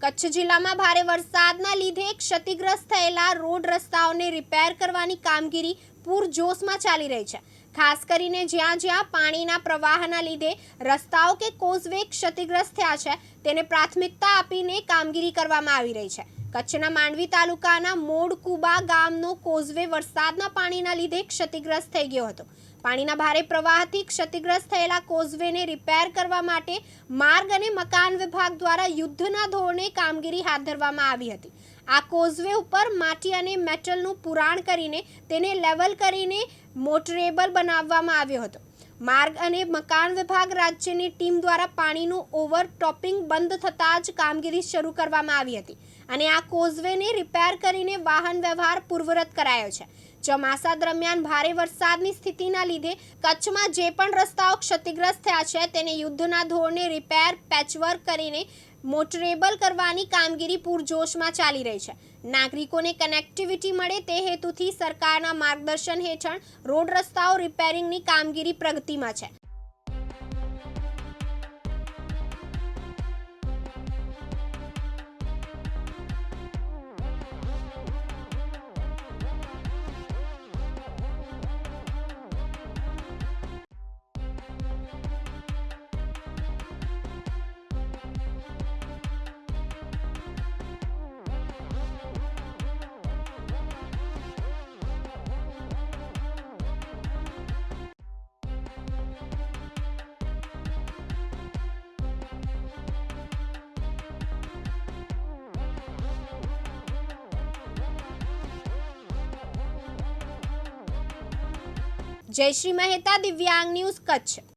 કચ્છ જિલ્લામાં ભારે વરસાદના લીધે ક્ષતિગ્રસ્ત થયેલા રોડ રસ્તાઓને રિપેર કરવાની કામગીરી પૂરજોશમાં ચાલી રહી છે. ખાસ કરીને જ્યાં જ્યાં પાણીના પ્રવાહના લીધે રસ્તાઓ કે કોઝવે ક્ષતિગ્રસ્ત થયા છે, તેને પ્રાથમિકતા આપીને કામગીરી કરવામાં આવી રહી છે. કચ્છના માંડવી તાલુકાના મોડકુબા ગામનો કોઝવે વરસાદના પાણીના લીધે ક્ષતિગ્રસ્ત થઈ ગયો હતો. પાણીના ભારે પ્રવાહથી ક્ષતિગ્રસ્ત થયેલા કોઝવેને રિપેર કરવા માટે માર્ગ અને મકાન વિભાગ દ્વારા યુદ્ધના ધોરણે કામગીરી હાથ ધરવામાં આવી હતી. આ કોઝવે ઉપર માટી અને મેટલનું પુરાણ કરીને તેને લેવલ કરીને મોટરેબલ બનાવવામાં આવ્યો હતો. માર્ગ અને મકાન વિભાગ રાજ્યની ટીમ દ્વારા પાણીનું ઓવરટોપિંગ બંધ થતાં જ કામગીરી શરૂ કરવામાં આવી હતી અને આ કોઝવેને રિપેર કરીને વાહન વ્યવહાર પૂર્વરત કરાયો છે. ચોમાસા દરમિયાન ભારે વરસાદની સ્થિતિના લીધે કચ્છમાં જે પણ રસ્તાઓ ક્ષતિગ્રસ્ત થયા છે, તેને યુદ્ધના ધોરણે રિપેર, પેચવર્ક કરીને મોટરેબલ કરવાની કામગીરી પૂરજોશમાં ચાલી રહી છે. નાગરિકોને કનેક્ટિવિટી મળે તે હેતુથી સરકારના માર્ગદર્શન હેઠળ રોડ રસ્તાઓ રિપેરિંગની કામગીરી પ્રગતિમાં છે. જયશ્રી મહેતા દિવ્યાંગ ન્યૂઝ કચ્છ